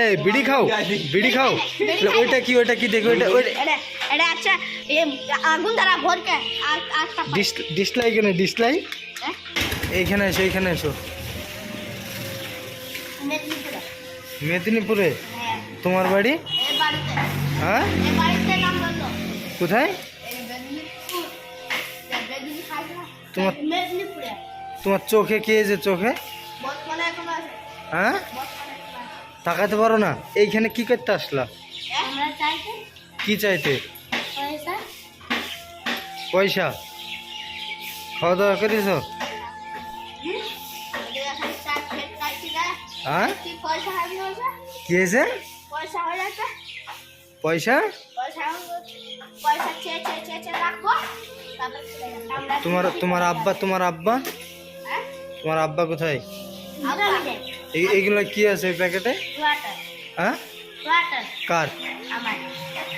এই বিড়ি খাও বিড়ি খাও। ওইটা কি ওইটা কি দেখো ওইটা এটা আচ্ছা আগুন দ্বারা ভরকে ডিসলাই কেন ডিসলাই? এইখানে এসো এইখানে এসো। মেদিনীপুরে। হ্যাঁ। তোমার বাড়ি? হ্যাঁ? কোথায়? তোমার- তোমার চোখে কে যে চোখে? হ্যাঁ? তাকাতে পারো না? এইখানে কি করতে আসলা? কি চাইতে? পয়সা। খাওয়া দাওয়া না হ্যাঁ? কি হয়েছে? পয়সা তোমার তোমার আব্বা তোমার আব্বা? হ্যাঁ? তোমার আব্বা কোথায়? এইগুলো কি আছে প্যাকেটে? হ্যাঁ? কার?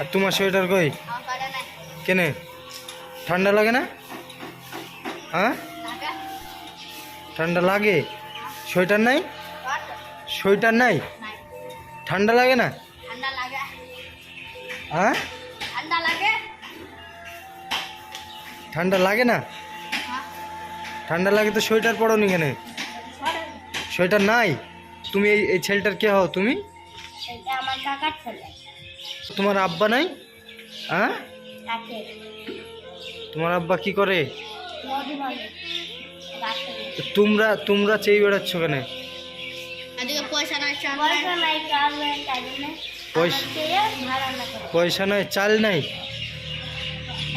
আর তোমার সোয়েটার কই। কেনে? ঠান্ডা লাগে না? হ্যাঁ? ঠান্ডা লাগে? সোয়েটার নাই? সোয়েটার নাই। ঠান্ডা লাগে না? ঠান্ডা লাগে? হ্যাঁ? ঠান্ডা লাগে? না? হ্যাঁ? ঠান্ডা লাগে তো সোয়েটার পরো নি কেনে? সোয়েটার নাই? তুমি এই এই ছেলেটার কে হও তুমি? এটা আমার কাকার ছেলে। তোমার আব্বা নাই? হ্যাঁ? তোমার আব্বা কি করে। তো তোমরা তোমরা চেয়ে বেড়াচ্ছ কেন? এদিকে পয়সা নাই পয়সা নাই চাল নাই তাই জন্য পয়সা আমরা চেয়ে ভাড়া না করো। পয়সা নাই চাল নাই?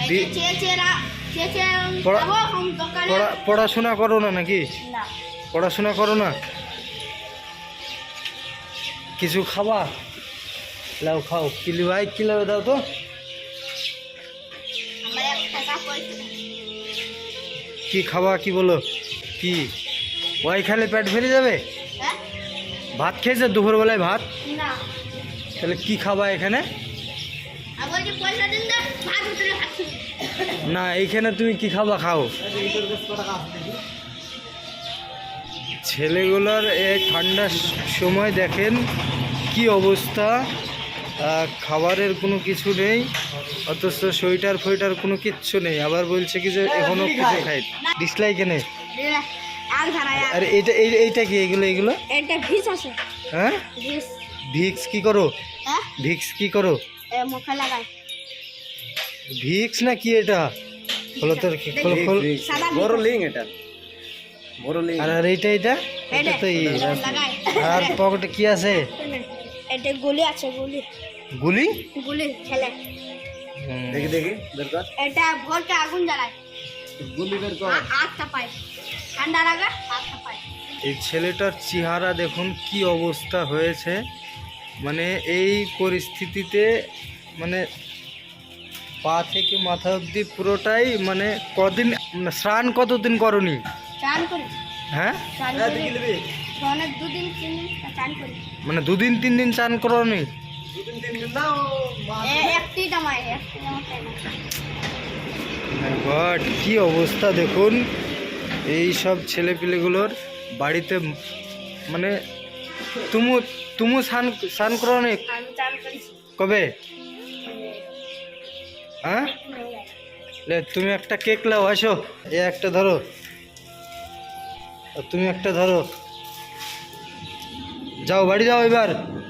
এই যে চেয়ে চেয়ে রা- চেয়ে চেয়ে পড়া- যাব, हम দোকানে- পড়া পড়াশোনা করো না নাকি? না। পড়াশোনা করো না। কিছু খাবা? লাও খাও। কিলি ভাই কিলো দাও তো। কি খাবা কি বলো? কি? ওয়াই খেলে পেট ভরে যাবে? হ্যাঁ? ভাত খেয়েছে দুপুরবেলায় ভাত? তাহলে কি খাবা এখানে? না এইখানে তুমি কি খাবা খাও। ছেলেগুলোর এই ঠান্ডার সময় দেখেন কি অবস্থা। খাবারের কোনো কিছু নেই অথচ সোয়েটার ফোয়েটার কোনো কিচ্ছু নেই। আবার বলছে কি যে এখনও কিছু খাই ডিসলাই কেনে আর এইটা এই- এইটা কি এগুলো এগুলো? এটা হ্যাঁ? ভিক্স। কি করো? হ্যাঁ? ভিক্স কি করো? ভিক্স না কি এটা? খোলো তোর বড় লিং এটা। আর আর এইটা এটা এটা তো আর পকেটে কি আছে? এটা গুলি আছে গুলি। গুলি? গুলি ছেলে। দেখি দেখি বের এটা ভোরকে আগুন জ্বালায়। গুলি বের কর। আ- পায়। ঠান্ডা লাগে আটটা পায়। এই ছেলেটার চেহারা দেখুন কি অবস্থা হয়েছে। মানে এই পরিস্থিতিতে মানে পা থেকে মাথা অবধি পুরোটাই মানে কদিন মানে স্নান কতদিন করনি? চান করি। হ্যাঁ? চান হ্যাঁ, করি। অনেক দুদিন তিন দিন চান করি। মানে দুদিন তিন দিন চান করনি? একটি জামাই একটি না। কি অবস্থা দেখুন। এই সব ছেলেপিলেগুলোর বাড়িতে মানে তুমু তুমু স্নান স্নান করনি? আমি চান করেছি। কবে? হ্যাঁ? লে তুমি একটা কেক লাও আসো। এ একটা ধরো। তুমি একটা ধরো। যাও বাড়ি যাও এবার।